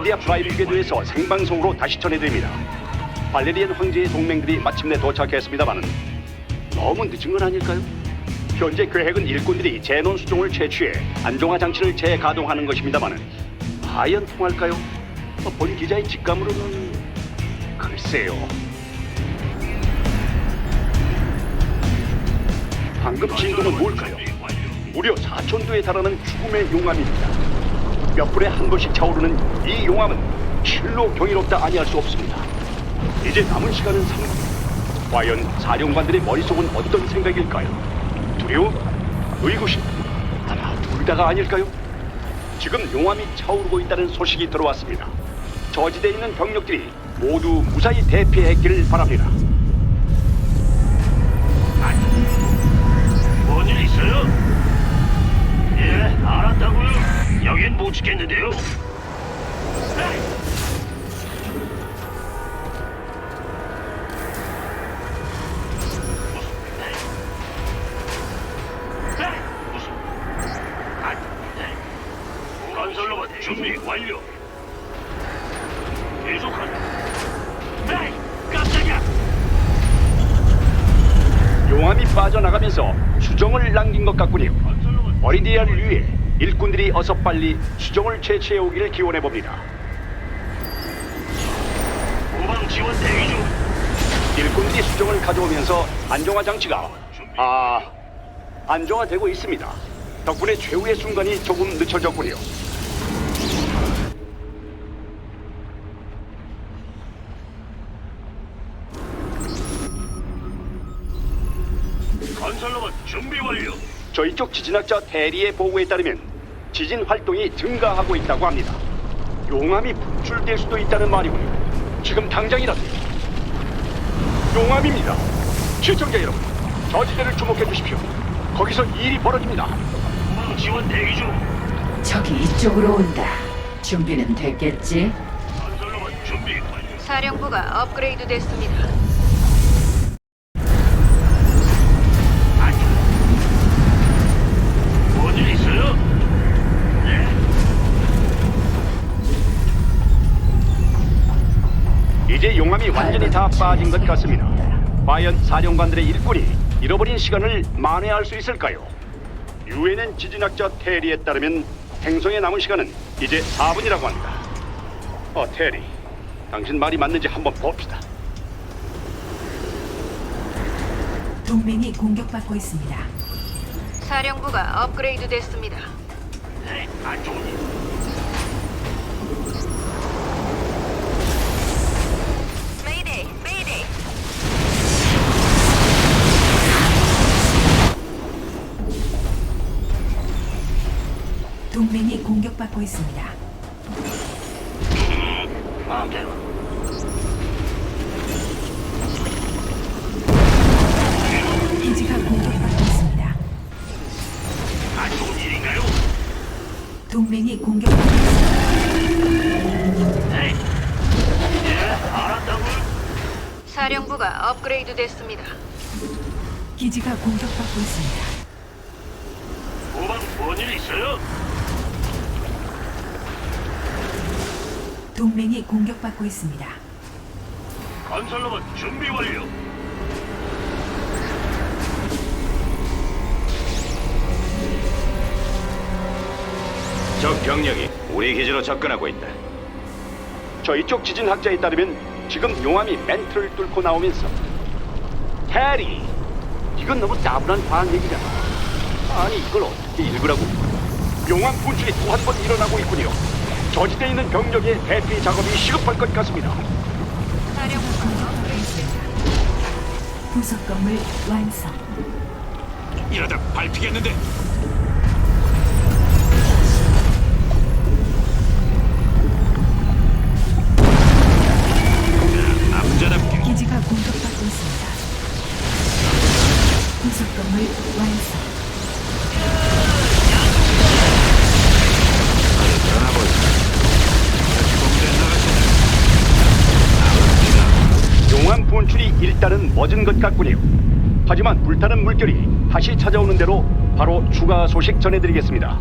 버리디아 프라이빗 궤도에서 생방송으로 다시 전해드립니다. 발레리안 황제의 동맹들이 마침내 도착했습니다마는 너무 늦은 건 아닐까요? 현재 계획은 일꾼들이 제논 수종을 채취해 안정화 장치를 재가동하는 것입니다마는 과연 통할까요? 어, 본 기자의 직감으로는 글쎄요. 방금 진동은 뭘까요? 무려 4천도에 달하는 죽음의 용암입니다. 몇 분에 한 번씩 차오르는 이 용암은 실로 경이롭다 아니할 수 없습니다. 이제 남은 시간은 3분. 과연 사령관들의 머릿속은 어떤 생각일까요? 두려움? 의구심? 아마 둘 다가 아닐까요? 지금 용암이 차오르고 있다는 소식이 들어왔습니다. 저지대에 있는 병력들이 모두 무사히 대피했기를 바랍니다. 뭔일 있어요? 예, 알았다고요. 여긴 못 지켰는데요. 건설로봇 준비 완료. 에이, 깜짝이야. 용암이 빠져나가면서 수정을 남긴 것 같군요. 건설로봇 어리디아를 위해 일꾼들이 어서 빨리 수정을 채취해 오기를 기원해 봅니다. 후방 지원 대기 중. 일꾼들이 수정을 가져오면서 안정화 장치가 아 안정화되고 있습니다. 덕분에 최후의 순간이 조금 늦춰졌군요. 건설로봇 준비 완료. 저희 쪽 지진학자 대리의 보고에 따르면 지진 활동이 증가하고 있다고 합니다. 용암이 분출될 수도 있다는 말이군요. 지금 당장이라도 용암입니다. 시청자 여러분, 저지대를 주목해 주십시오. 거기서 일이 벌어집니다. 후방 지원 대기 중. 적이 이쪽으로 온다. 준비는 됐겠지? 건설로봇 준비 완료. 사령부가 업그레이드 됐습니다. 완전히 다 빠진 것 같습니다. 과연 사령관들의 일꾼이 잃어버린 시간을 만회할 수 있을까요? 유엔엔 지진학자 테리에 따르면 행성에 남은 시간은 이제 4분이라고 합니다. 어, 테리. 당신 말이 맞는지 한번 봅시다. 동맹이 공격받고 있습니다. 사령부가 업그레이드 됐습니다. 네, 안 좋은 일. 동맹이 공격받고 있습니다. 마음대로. 기지가 공격받고 있습니다. 안 좋은 일인가요? 동맹이 공격받고 있습니다. 네. 예, 알았다고요. 사령부가 업그레이드 됐습니다. 기지가 공격받고 있습니다. 후방 뭔일 있어요? 동맹이 공격받고 있습니다. 건설로봇 준비 완료. 적 병력이 우리 기지로 접근하고 있다. 저희 쪽 지진 학자에 따르면 지금 용암이 멘트를 뚫고 나오면서 테리, 이건 너무 따분한 과학 얘기잖아. 아니 이걸 어떻게 읽으라고? 용암 분출이 또 한 번 일어나고 있군요. 저지대에 있는 병력의 대피 작업이 시급할 것 같습니다. 부속 건물 완성. 이러다 밟히겠는데. 멎은 것 같군요. 하지만 불타는 물결이 다시 찾아오는 대로 바로 추가 소식 전해드리겠습니다.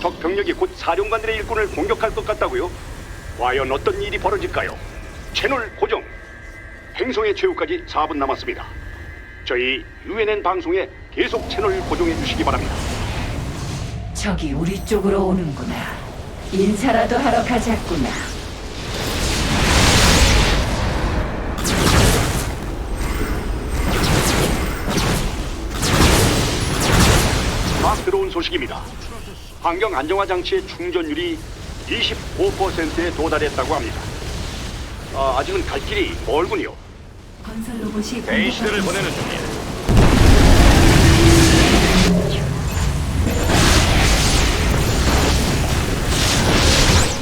적 병력이 곧 사령관들의 일꾼을 공격할 것 같다고요? 과연 어떤 일이 벌어질까요? 채널 고정. 행성의 최후까지 4분 남았습니다. 저희 UNN 방송에 계속 채널 고정해 주시기 바랍니다. 적이 우리 쪽으로 오는구나. 인사라도 하러 가자꾸나. 소식입니다. 환경 안정화 장치의 충전율이 25%에 도달했다고 합니다. 아, 아직은 갈 길이 멀군요. 건설 로봇이 공격받고 보내는. 중이야.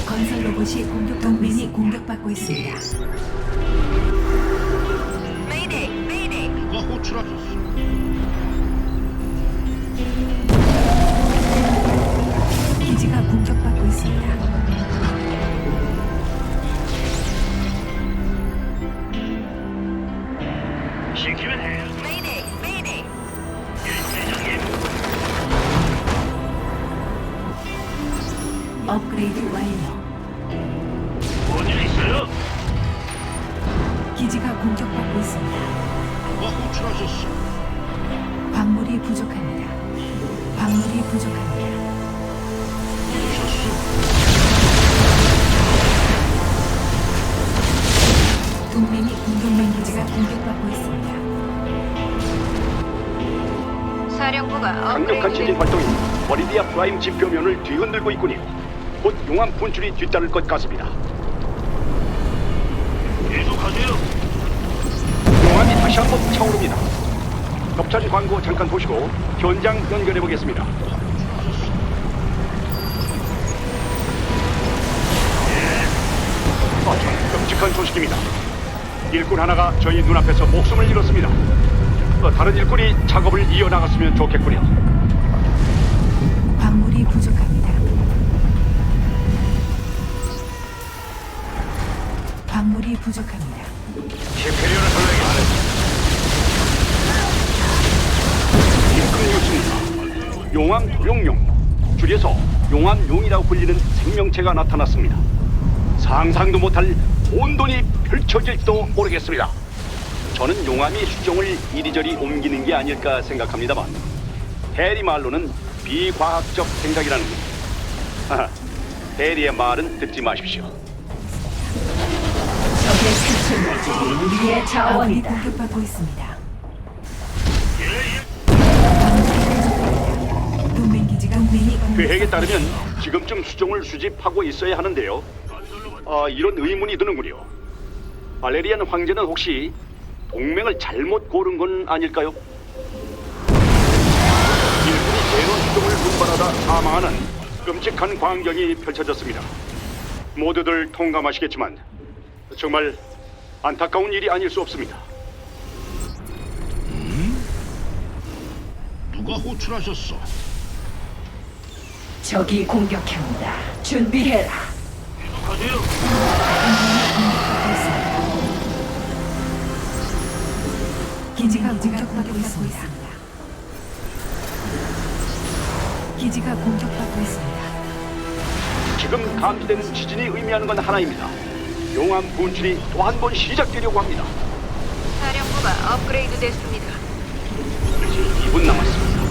건설 로봇이 공격 동맹이 공격받고 있습니다. 업그레이드 완료. 뭔일 있어요? 기지가 공격받고 있습니다. 누가 호출하셨어? 광물이 부족합니다. 광물이 부족합니다. 동맹이 공동맹 기지가 공격받고 있습니다. 사령부가 강력한 업그레이드 지진 활동이 버리디아 프라임 지표면을 뒤흔들고 있군요. 곧 용암 분출이 뒤따를 것 같습니다. 계속하세요. 용암이 다시 한번 차오릅니다. 겹쳐진 광고 잠깐 보시고 현장 연결해 보겠습니다. 아, 참 끔찍한 소식입니다. 일꾼 하나가 저희 눈앞에서 목숨을 잃었습니다. 어, 다른 일꾼이 작업을 이어나갔으면 좋겠군요. 부족합니다. 히페리온을 불러야겠다. 임금이었습니다. 용암 도룡용, 줄여서 용암용이라고 불리는 생명체가 나타났습니다. 상상도 못할 온돈이 펼쳐질지도 모르겠습니다. 저는 용암이 수정을 이리저리 옮기는 게 아닐까 생각합니다만 해리 말로는 비과학적 생각이라는 것. 하하, 해리의 말은 듣지 마십시오. 수출물들이 우리의 아군이 자원이다. 공격받고 있습니다. 동맹 기지가 동맹이 계획에 따르면 지금쯤 수정을 수집하고 있어야 하는데요. 아, 이런 의문이 드는군요. 발레리안 황제는 혹시 동맹을 잘못 고른 건 아닐까요? 일꾼이 제로 수정을 분발하다 사망하는 끔찍한 광경이 펼쳐졌습니다. 모두들 통감하시겠지만 정말 안타까운 일이 아닐 수 없습니다. 누가 호출하셨어? 적이 공격합니다. 준비해라. 계속하세요. 기지가 공격받고 있습니다. 기지가 공격받고 있습니다. 지금 감지되는 지진이 의미하는 건 하나입니다. 용암 분출이 또 한 번 시작되려고 합니다. 사령부가 업그레이드 됐습니다. 2분 남았습니다.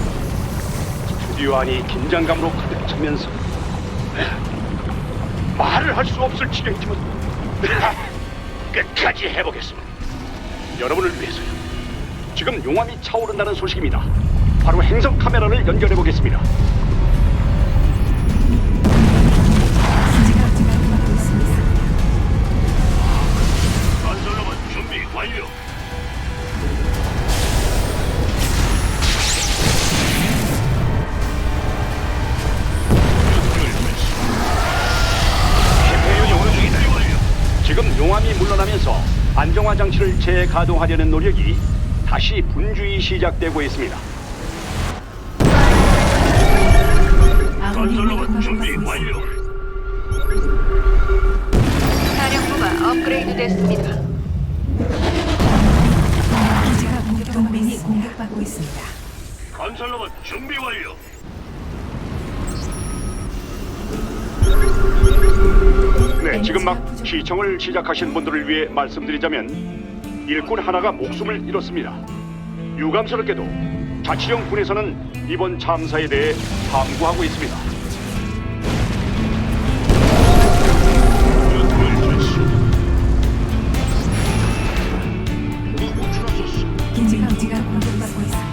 스튜디오 안이 긴장감으로 가득 차면서 말을 할 수 없을 지경이지만 끝까지 해보겠습니다. 여러분을 위해서요. 지금 용암이 차오른다는 소식입니다. 바로 행성 카메라를 연결해 보겠습니다. 지금 용암이 물러나면서 안정화 장치를 재가동하려는 노력이 다시 분주히 시작되고 있습니다. 건설로만 준비 완료. 사령부가 업그레이드 됐습니다. 기지가 공격받고 있습니다. 건설로만 준비 완료. 네, 지금 막 시청을 시작하신 분들을 위해 말씀드리자면 일꾼 하나가 목숨을 잃었습니다. 유감스럽게도 자치령 군에서는 이번 참사에 대해 함구하고 있습니다. 기지가 공격받고 있습니다.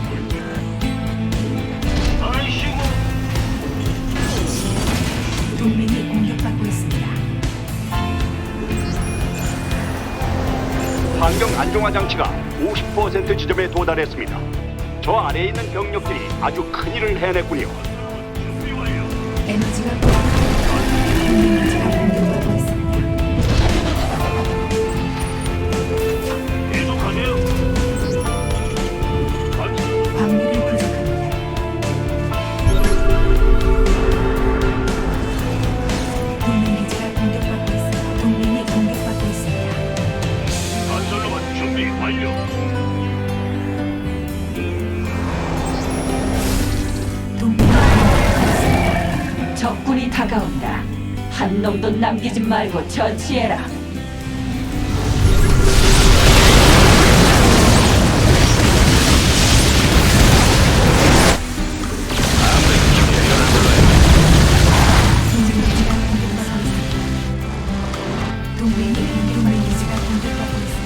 안정화 장치가 50% 지점에 도달했습니다. 저 아래에 있는 병력들이 아주 큰 일을 해냈군요. 에너지가 적군이 다가온다. 한 놈도 남기지 말고 처치해라.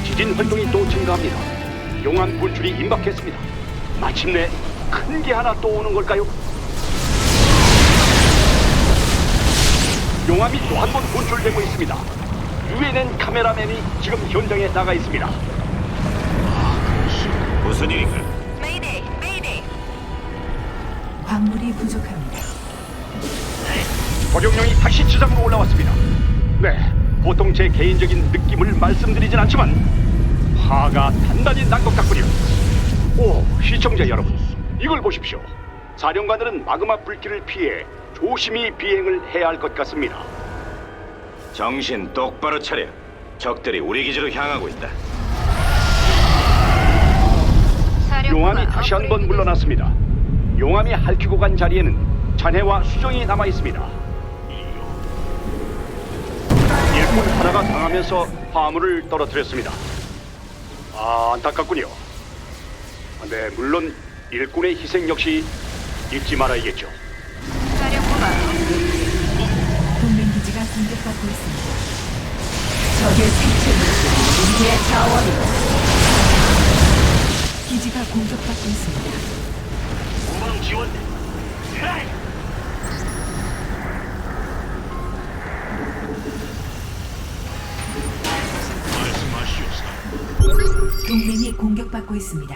지진 활동이 또 증가합니다. 용암 분출이 임박했습니다. 마침내 큰 게 하나 또 오는 걸까요? 용암이 또 한 번 분출되고 있습니다. 유엔엔 카메라맨이 지금 현장에 나가 있습니다. 무슨 일인가? 메이데이, 메이데이. 광물이 부족합니다. 도룡령이 다시 지상으로 올라왔습니다. 네, 보통 제 개인적인 느낌을 말씀드리진 않지만 화가 단단히 난 것 같군요. 오, 시청자 여러분, 이걸 보십시오. 사령관들은 마그마 불길을 피해 조심히 비행을 해야 할 것 같습니다. 정신 똑바로 차려. 적들이 우리 기지로 향하고 있다. 용암이 다시 한 번 물러났습니다. 용암이 핥히고 간 자리에는 잔해와 수정이 남아 있습니다. 일꾼 하나가 당하면서 화물을 떨어뜨렸습니다. 아, 안타깝군요. 네, 물론 일꾼의 희생 역시 잊지 말아야겠죠. 사령부가 동맹 기지가 공격받고 있습니다. 적의 생체물들이 우리의 자원이다. 기지가 공격받고 있습니다. 후방 지원. 동맹이 공격받고 있습니다.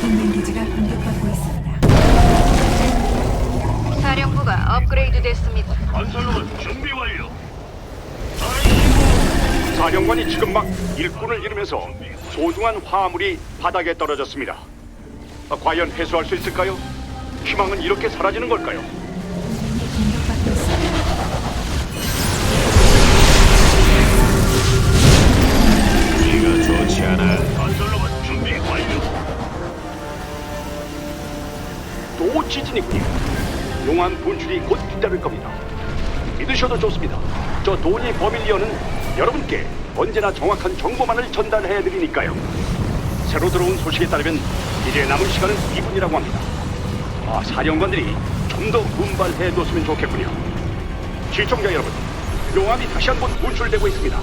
동맹 기지가 공격받고 있습니다. 사령부가 업그레이드 됐습니다. 건설로만 준비 완료. 아이씨고. 사령관이 지금 막 일꾼을 잃으면서 소중한 화물이 바닥에 떨어졌습니다. 아, 과연 회수할 수 있을까요? 희망은 이렇게 사라지는 걸까요? 이가 좋지 않아. 건설로만 준비 완료. 또 지진이군요. 용암 분출이 곧 뒤따를 겁니다. 믿으셔도 좋습니다. 저 도니 버밀리언은 여러분께 언제나 정확한 정보만을 전달해 드리니까요. 새로 들어온 소식에 따르면 이제 남은 시간은 2분이라고 합니다. 아, 사령관들이 좀 더 분발해 뒀으면 좋겠군요. 시청자 여러분, 용암이 다시 한번 분출되고 있습니다.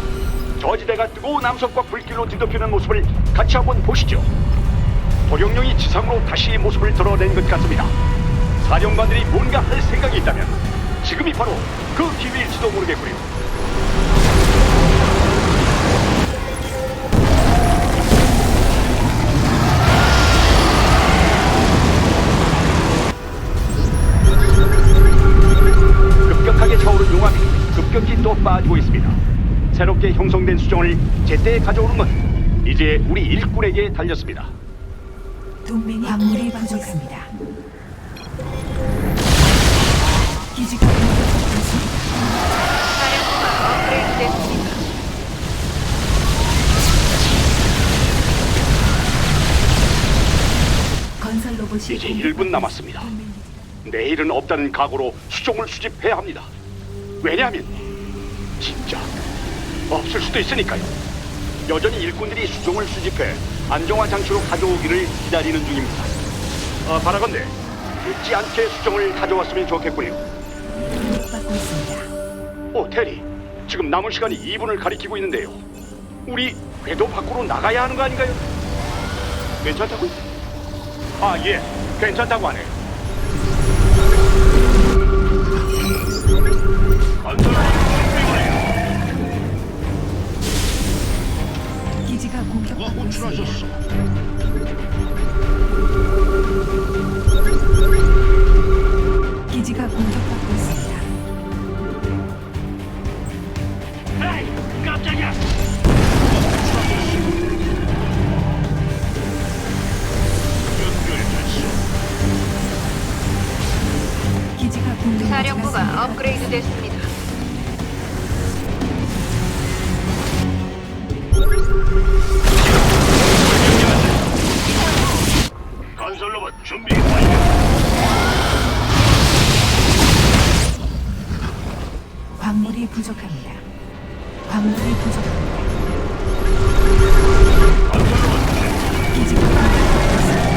저지대가 뜨거운 암석과 불길로 뒤덮이는 모습을 같이 한번 보시죠. 도룡령이 지상으로 다시 모습을 드러낸 것 같습니다. 사령관들이 뭔가 할 생각이 있다면 지금이 바로 그 기회일지도 모르겠군요. 형성된 수정을 제때 가져오는 건 이제 우리 일꾼에게 달렸습니다. 동맹이 광물이 부족합니다. 기지가 공격받고 있습니다. 사령부가 업그레이드 됐습니다. 건설 로봇이 이제 공격받고 1분 남았습니다. 내일은 없다는 각오로 수종을 수집해야 합니다. 왜냐하면 진짜 없을 수도 있으니까요. 여전히 일꾼들이 수종을 수집해 안정화 장치로 가져오기를 기다리는 중입니다. 아, 바라건대 늦지 않게 수종을 가져왔으면 좋겠군요. 공격받고 있습니다. 오, 테리. 지금 남은 시간이 2분을 가리키고 있는데요. 우리 궤도 밖으로 나가야 하는 거 아닌가요? 괜찮다고? 아, 예. 괜찮다고 하네. 기지가 공격받고 있습니다. 기지가 공격받고 있습니다. 에이, 깜짝이야. 연결됐어. 기지가 공격받고 사령부가 있습니다. 업그레이드 됐습니다. 부족합니다. 광물이 부족합니다. 있습니다.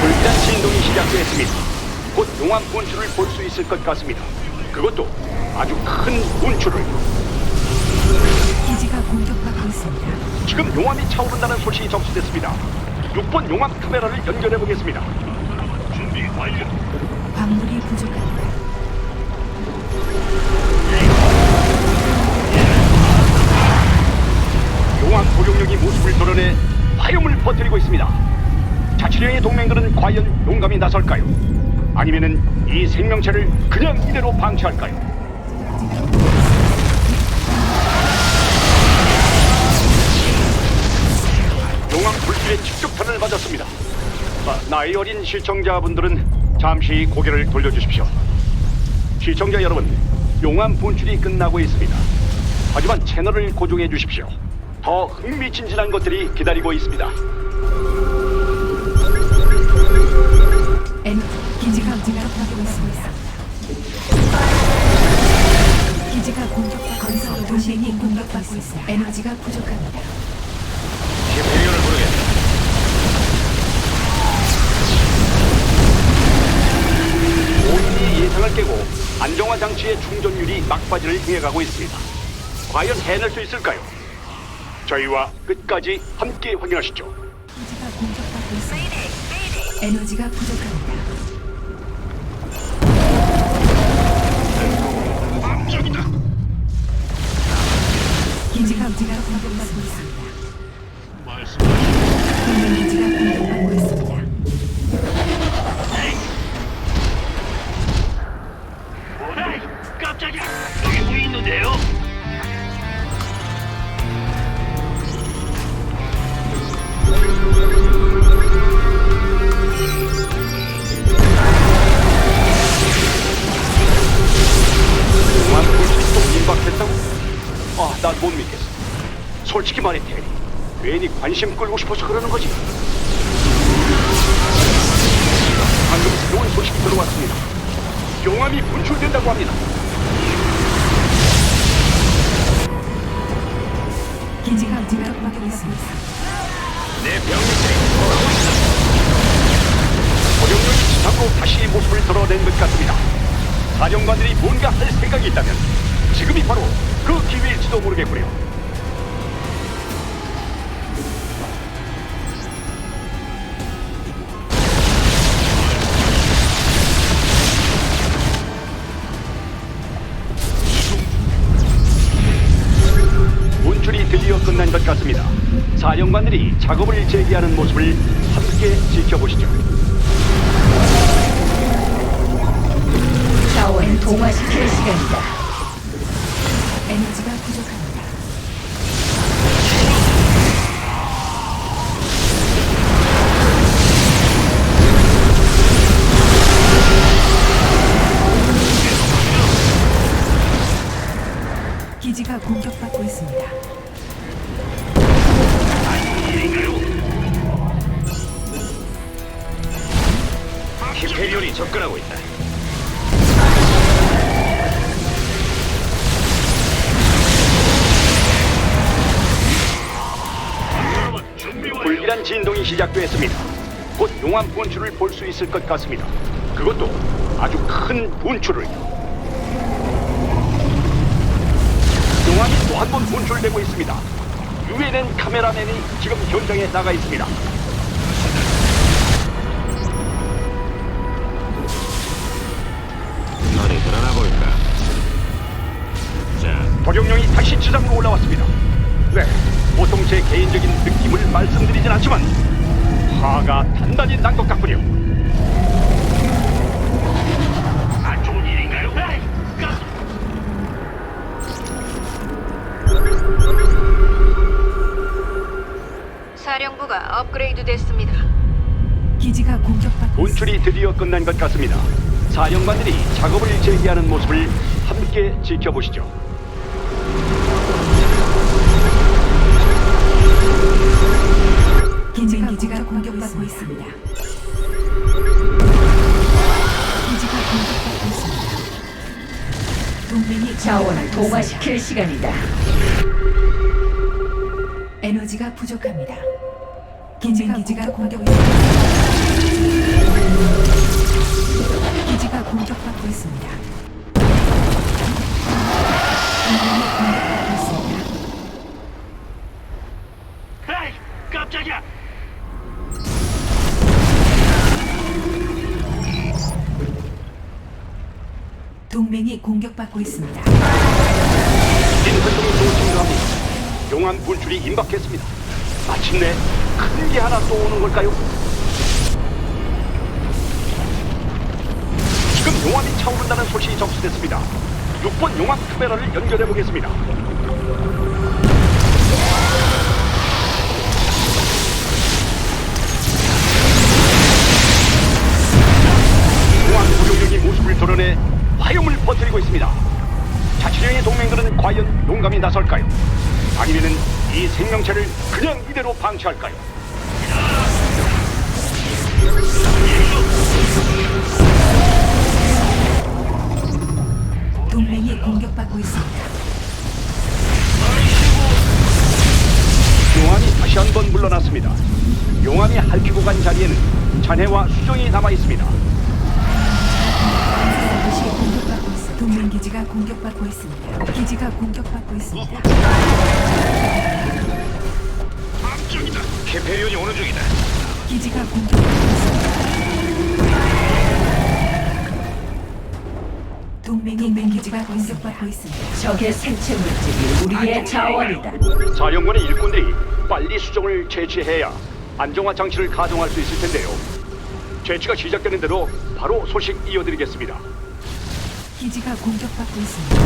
불단 진동이 시작됐습니다. 곧 용암 분출을 볼 수 있을 것 같습니다. 그것도 아주 큰 분출을. 기지가 공격받고 있습니다. 지금 용암이 차오른다는 소식이 접수됐습니다. 6번 용암 카메라를 연결해 보겠습니다. 완료. 광물이 부족합니다. 용암 고용력이 모습을 드러내 화염을 퍼뜨리고 있습니다. 자치령의 동맹들은 과연 용감히 나설까요? 아니면은 이 생명체를 그냥 이대로 방치할까요? 나이 어린 시청자분들은 잠시 고개를 돌려주십시오. 시청자 여러분, 용암 분출이 끝나고 있습니다. 하지만 채널을 고정해 주십시오. 더 흥미진진한 것들이 기다리고 있습니다. 엔 기지가 공격받고 있습니다. 기지가 공격받고 건설 동맹이 공격받고 있습니다. 에너지가 부족합니다. 예상을 깨고 안정화 장치의 충전율이 막바지를 향해 가고 있습니다. 과연 해낼 수 있을까요? 저희와 끝까지 함께 확인하시죠. 에너지가 부족합니다. 관심 끌고 싶어서 그러는 거지. 방금 새로운 소식이 들어왔습니다. 용암이 분출된다고 합니다. 기지가 공격받고 있습니다. 내 병력들이 돌아오고 있어. 고령력이 지상으로 다시 모습을 드러낸 것 같습니다. 사령관들이 뭔가 할 생각이 있다면 지금이 바로 그 기회일지도 모르겠군요. 사령관들이 작업을 재개하는 모습을 함께 지켜보시죠. 자원을 동화시킬 시간이다. 시작됐습니다. 곧 용암 분출을 볼 수 있을 것 같습니다. 그것도 아주 큰 분출을. 용암이 또 한 번 분출되고 있습니다. 유엔엔 카메라맨이 지금 현장에 나가 있습니다. 사령관들이 작업을 재개하는 모습을 함께 지켜보시죠. 기지가, 기지가 공격받고 있습니다. 기지가 공격받고 있습니다. 동맹이 자원을 동화시킬 시간이다. 에너지가 부족합니다. 기지가, 기지가 공격 기지가 공격받고 있습니다. 동맹이 공격받고 있습니다. 에이, 깜짝이야. 동맹이 공격받고 있습니다. 또 증가합니다. 용암 분출이 임박했습니다. 마침내 큰 게 하나 또 오는 걸까요? 용암이 차오른다는 소식이 접수됐습니다. 6번 용암 카메라를 연결해 보겠습니다. 용암 구룡령이 모습을 드러내 화염을 퍼뜨리고 있습니다. 자치령의 동맹들은 과연 용감히 나설까요? 아니면은 이 생명체를 그냥 이대로 방치할까요? 동맹이 공격받고 있습니다. 용암이 다시 한 번 물러났습니다. 용암이 핥히고 간 자리에는 잔해와 수정이 남아 있습니다. 기지가 공격받고 있습니다. 동맹 기지가 공격받고 있습니다. 기지가 공격받고 있습니다. 깜짝이다. 캐페리온이 오는 중이다. 기지가 공격받고 있습니다. 동맹 기지가 공격받고 있습니다. 적의 생체 물질이 우리의 자원이다. 사령관의 일꾼들이 빨리 수정을 채취해야 안정화 장치를 가동할 수 있을 텐데요. 채취가 시작되는 대로 바로 소식 이어드리겠습니다. 기지가 공격받고 있습니다.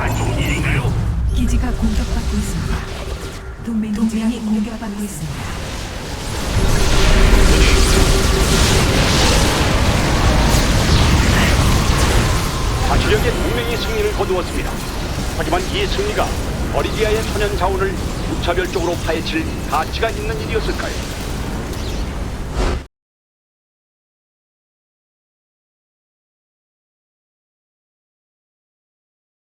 안 좋은 일인가요? 기지가 공격받고 있습니다. 동맹 동맹이 공격받고 있습니다. 자치령의 동맹이 승리를 거두었습니다. 하지만 이 승리가 어리디아의 천연 자원을 무차별적으로 파헤칠 가치가 있는 일이었을까요?